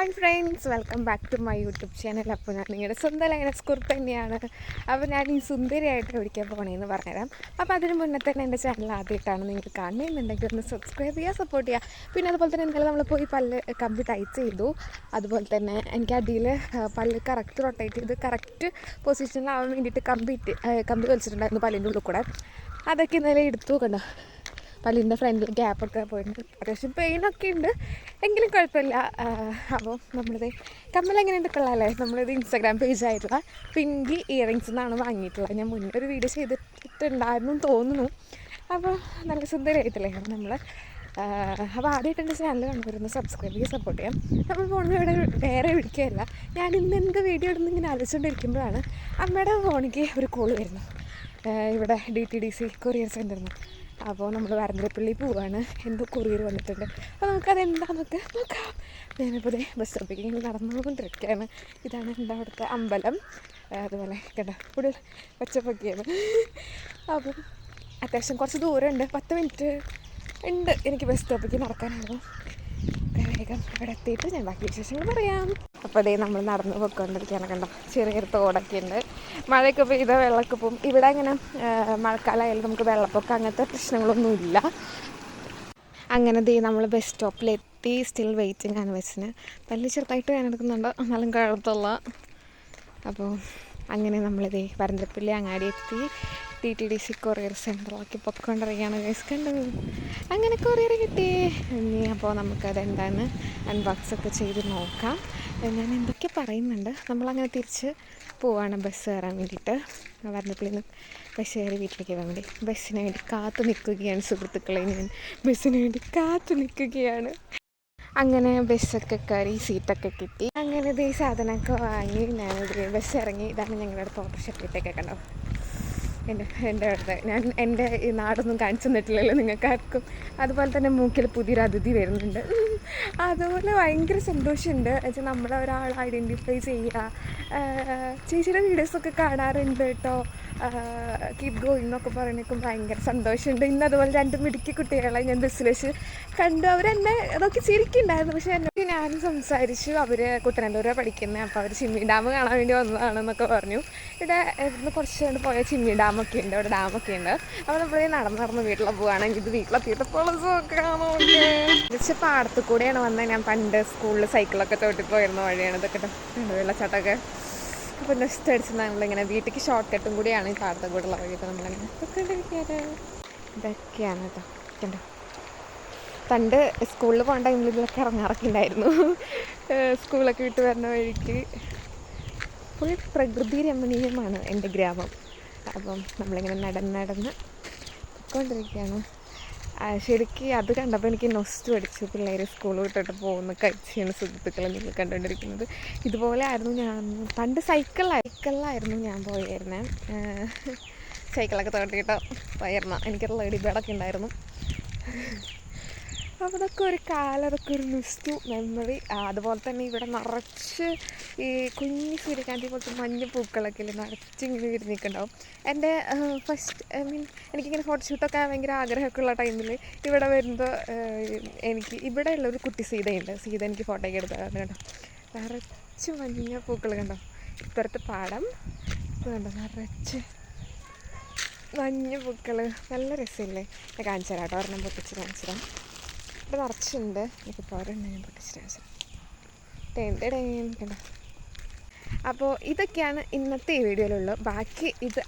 Hi friends welcome back to my YouTube channel. അപ്പോൾ ഞാൻ നിങ്ങളുടെ സ്വന്തം ലൈനസ് കുറിപ്പ് തന്നെയാണ്. അപ്പോൾ ഞാൻ ഈ സുന്ദരിയായിട്ട് ഓടിക്കാൻ പോകണമെന്ന് പറഞ്ഞുതരാം. അപ്പോൾ അതിന് മുന്നേ തന്നെ എന്റെ ചാനൽ ആദ്യമായിട്ടാണ് നിങ്ങൾ കാണുന്നുണ്ടെങ്കിൽ ഒന്ന് സബ്സ്ക്രൈബ് ചെയ്യുക സപ്പോർട്ട് ചെയ്യുക. പിന്നെ അതുപോലെ തന്നെ എന്തായാലും നമ്മൾ പോയി പല്ല് കമ്പി ടൈറ്റ് ചെയ്തു. അതുപോലെ തന്നെ എനിക്ക് അടിയിൽ പല്ല് കറക്റ്റ് റൊട്ടേറ്റ് ചെയ്ത് കറക്റ്റ് പൊസിഷനിലാവാൻ വേണ്ടിയിട്ട് കമ്പി കമ്പി വലിച്ചിട്ടുണ്ടായിരുന്നു പല്ലിന്റെ ഉള്ളിൽ കൂടെ. അതൊക്കെ ഇന്നലെ എടുത്തു കണ്ടോ? പല്ലിന്റെ ഫ്രണ്ടിൽ ഗ്യാപ്പൊക്കെ പോയിട്ടുണ്ട്. അത്യാവശ്യം പെയിനൊക്കെ ഉണ്ട്. എങ്കിലും കുഴപ്പമില്ല. അപ്പോൾ നമ്മളിത് കമ്മൽ എങ്ങനെയുണ്ട് കൊള്ളാമല്ലേ നമ്മളിത് ഇൻസ്റ്റാഗ്രാം പേജായിട്ടുള്ള പിങ്കി ഇയറിങ്സ് എന്നാണ് വാങ്ങിയിട്ടുള്ളത്. ഞാൻ മുന്നേ ഒരു വീഡിയോ ചെയ്തിട്ടുണ്ടായിരുന്നു തോന്നുന്നു. അപ്പോൾ നല്ല സുന്ദരമായിട്ടില്ലേ അപ്പോൾ നമ്മൾ അപ്പോൾ ആദ്യമായിട്ട് എന്റെ ചാനൽ കണ്ടുവരുന്ന സബ്സ്ക്രൈബ് ചെയ്യുക സപ്പോർട്ട് ചെയ്യാം. നമ്മൾ ഫോണിൽ ഇവിടെ വേറെ വിളിക്കുകയല്ല. ഞാൻ ഇന്ന് എന്ത് വീഡിയോ ഇടുന്ന ഇങ്ങനെ ആലോചിച്ചുകൊണ്ടിരിക്കുമ്പോഴാണ് അമ്മയുടെ ഫോണിലേക്ക് ഒരു കോൾ വരുന്നു ഇവിടെ D T D C courier സെന്ററിൽ നിന്ന് അപ്പോൾ നമ്മൾ വരന്തരപ്പള്ളി പോവാണ്. എന്തോ കൊറിയർ വന്നിട്ടുണ്ട്. അപ്പോൾ നമുക്കത് എന്താണെന്നൊക്കെ നോക്കാം. ഞാനിപ്പോൾ ദേ ബസ് സ്റ്റോപ്പിലേക്ക് ഇങ്ങനെ നടന്നുകൊണ്ടിരിക്കുകയാണ്. ഇതാണ് എന്റെ അവിടുത്തെ അമ്പലം. അതുപോലെ കേട്ടോ കൂടുതൽ പച്ചപ്പൊക്കെയാണ്. അപ്പം അത്യാവശ്യം കുറച്ച് ദൂരമുണ്ട്. പത്ത് മിനിറ്റ് ഉണ്ട് എനിക്ക് ബസ് സ്റ്റോപ്പിലേക്ക് നടക്കാനായിരുന്നു. വേഗം ഇവിടെ എത്തിയിട്ട് ഞാൻ ബാക്കി വിശേഷങ്ങൾ പറയാം. അപ്പോൾ അതേ നമ്മൾ നടന്നു പോയിക്കൊണ്ടിരിക്കുകയാണ് കണ്ടോ? ചെറിയൊരു തോടൊക്കെ ഉണ്ട്. മഴയൊക്കെ പെയ്ത വെള്ളമൊക്കെ പോകും ഇവിടെ അങ്ങനെ മഴക്കാലമായാലും നമുക്ക് വെള്ളപ്പൊക്കം അങ്ങനത്തെ പ്രശ്നങ്ങളൊന്നുമില്ല അങ്ങനെ ദേ നമ്മൾ ബസ് സ്റ്റോപ്പിലെത്തി സ്റ്റിൽ വെയിറ്റിംഗ് ആണ് ബസ്സിന് പല്ല് ചെറുതായിട്ട് വേനെടുക്കുന്നുണ്ട് എന്നാലും കുഴപ്പമില്ല. അപ്പോൾ അങ്ങനെ നമ്മളിതേ പരന്തപ്പള്ളി അങ്ങാടി എത്തി T T D C courier സെന്ററിലാക്കി പൊയ്ക്കൊണ്ടിരിക്കുകയാണ് ഗൈസ് കണ്ടത്. അങ്ങനെ കൊറിയർ കിട്ടി. ഇനി അപ്പോൾ നമുക്കത് എന്താണ് അൺബോക്സ് ഒക്കെ ചെയ്ത് നോക്കാം. ഞാൻ എന്തൊക്കെ പറയുന്നുണ്ട്? നമ്മളങ്ങനെ തിരിച്ച് പോവാണ് ബസ് കയറാൻ വേണ്ടിയിട്ട്. വരണപ്പള്ളിയിൽ നിന്ന് ബസ് കയറി വീട്ടിലേക്ക് പോകാൻ വേണ്ടി. ബസ്സിന് വേണ്ടി കാത്തു നിൽക്കുകയാണ് സുഹൃത്തുക്കളെ ഞാൻ. ബസ്സിന് വേണ്ടി കാത്തു നിൽക്കുകയാണ്. അങ്ങനെ ബസ്സൊക്കെ കയറി സീറ്റൊക്കെ കിട്ടി. അങ്ങനെ ഈ സാധനമൊക്കെ വാങ്ങി. ഞാൻ ബസ് ഇറങ്ങി. ഇതാണ് ഞങ്ങളുടെ അടുത്ത് ഓട്ടോറിക്ഷ കണ്ടോ? എന്റെ എന്റെ അടുത്ത്. ഞാൻ എന്റെ ഈ നാടൊന്നും കാണിച്ചു തന്നിട്ടില്ലല്ലോ നിങ്ങൾക്കാർക്കും. അതുപോലെ തന്നെ മൂക്കിൽ പുതിയൊരു അതിഥി വരുന്നുണ്ട്. അതുപോലെ ഭയങ്കര സന്തോഷമുണ്ട്. വെച്ചാൽ നമ്മളെ ഒരാൾ ഐഡന്റിഫൈ ചെയ്യുക. ചേച്ചിയുടെ വീഡിയോസൊക്കെ കാണാറുണ്ട് കേട്ടോ. കീപ് ഗോയിങ് എന്നൊക്കെ പറയണേക്കും ഭയങ്കര സന്തോഷമുണ്ട്. ഇന്ന് അതുപോലെ രണ്ട് മിടുക്കി കുട്ടികളെ ഞാൻ ബസ്സിൽ വെച്ച് കണ്ടു. അവരെന്നെ അതൊക്കെ ചിരിക്കുന്നുണ്ടായിരുന്നു. പക്ഷേ എന്നോട് ഞാൻ സംസാരിച്ചു. അവർ കുട്ടനല്ലൂരാണ് പഠിക്കുന്നത് അപ്പോൾ അവർ ചിമ്മി ഡാം കാണാൻ വേണ്ടി വന്നതാണെന്നൊക്കെ പറഞ്ഞു. ഇവിടെ ഇവിടുന്ന് കുറച്ച് കണ്ട് പോയ ചിമ്മി ഡാമൊക്കെ ഉണ്ട്. അവിടെ ഡാമൊക്കെ ഉണ്ട്. അപ്പോൾ നമ്മൾ നടന്ന് നടന്ന് വീട്ടിൽ പോവുകയാണെങ്കിൽ ഇത് വീട്ടിലെത്തിയപ്പോൾ സുഖമാണ് പാടത്ത് കൂടെയാണ് വന്നത് ഞാൻ പണ്ട് സ്കൂളിൽ സൈക്കിളൊക്കെ പോയിരുന്ന വഴിയാണ്. ഇതൊക്കെ വെള്ളച്ചാട്ടമൊക്കെ? അപ്പോൾ നെക്സ്റ്റ് അടിച്ച് നമ്മളിങ്ങനെ വീട്ടിലേക്ക് ഷോർട്ട് കട്ടും കൂടിയാണ് ഈ പാടത്തെ വഴി വഴിയൊക്കെ നമ്മളിങ്ങനെ പൊയ്ക്കൊണ്ടിരിക്കുകയാണ് ഇതൊക്കെയാണ് കേട്ടോ കണ്ടോ? പണ്ട് സ്കൂളിൽ പോകേണ്ട ടൈമിൽ ഇതിലൊക്കെ ഇറങ്ങാറൊക്കെ ഉണ്ടായിരുന്നു സ്കൂളൊക്കെ വിട്ട് വരുന്ന വഴിക്ക് ഫുൾ പ്രകൃതി രമണീയമാണ് എന്റെ ഗ്രാമം. അപ്പം നമ്മളിങ്ങനെ നടന്ന് നടന്ന് പോയിക്കൊണ്ടിരിക്കുകയാണ് ശരിക്കും അത് കണ്ടപ്പോൾ എനിക്ക് നൊസ്റ്റു അടിച്ചു പിള്ളേർ സ്കൂൾ വിട്ടിട്ട് പോകുന്ന കഴിച്ചാണ് സുഹൃത്തുക്കളെ നിങ്ങൾ കണ്ടുകൊണ്ടിരിക്കുന്നത്. ഇതുപോലെ ആയിരുന്നു ഞാൻ പണ്ട് സൈക്കിൾ സൈക്കിളിലായിരുന്നു ഞാൻ പോയിരുന്നത് സൈക്കിളൊക്കെ തോട്ടിയിട്ട് പോയിരുന്ന. എനിക്കൊരു ലേഡി ബേഡൊക്കെ ഉണ്ടായിരുന്നു. അപ്പോൾ അതൊക്കെ ഒരു കാലം അതൊക്കെ ഒരു നുസ്തു മെമ്മറി അതുപോലെ തന്നെ ഇവിടെ നിറച്ച് ഈ കുഞ്ഞി സൂര്യകാന്തി പോലത്തെ മഞ്ഞ പൂക്കളൊക്കെ ഇല്ലേ നിറച്ച് ഇങ്ങനെ വിരിഞ്ഞിട്ടുണ്ടാവും. എന്റെ ഫസ്റ്റ് ഐ മീൻ എനിക്കിങ്ങനെ ഫോട്ടോഷൂട്ടൊക്കെ ഭയങ്കര ആഗ്രഹമൊക്കെ ഉള്ള ടൈമിൽ ഇവിടെ വരുമ്പോൾ എനിക്ക് ഇവിടെയുള്ള ഒരു കുട്ടി സീതയുണ്ട്. സീത എനിക്ക് ഫോട്ടോയ്ക്ക് എടുത്തതാണ് കേട്ടോ നിറച്ച് മഞ്ഞ പൂക്കൾ കണ്ടോ? ഇപ്പുറത്ത് പാടം ഇപ്പോൾ കണ്ടോ? നിറച്ച് മഞ്ഞ പൂക്കൾ നല്ല രസമില്ലേ? കാണിച്ചു തരാം കേട്ടോ. ഒരെണ്ണം പൊട്ടിച്ച് കാണിച്ചു തരാം. ഇവിടെ നിറച്ചുണ്ട്. എനിക്ക് പോരണ്ട അപ്പോൾ ഇതൊക്കെയാണ് ഇന്നത്തെ ഈ വീഡിയോയിലുള്ളത്. ബാക്കി ഇത്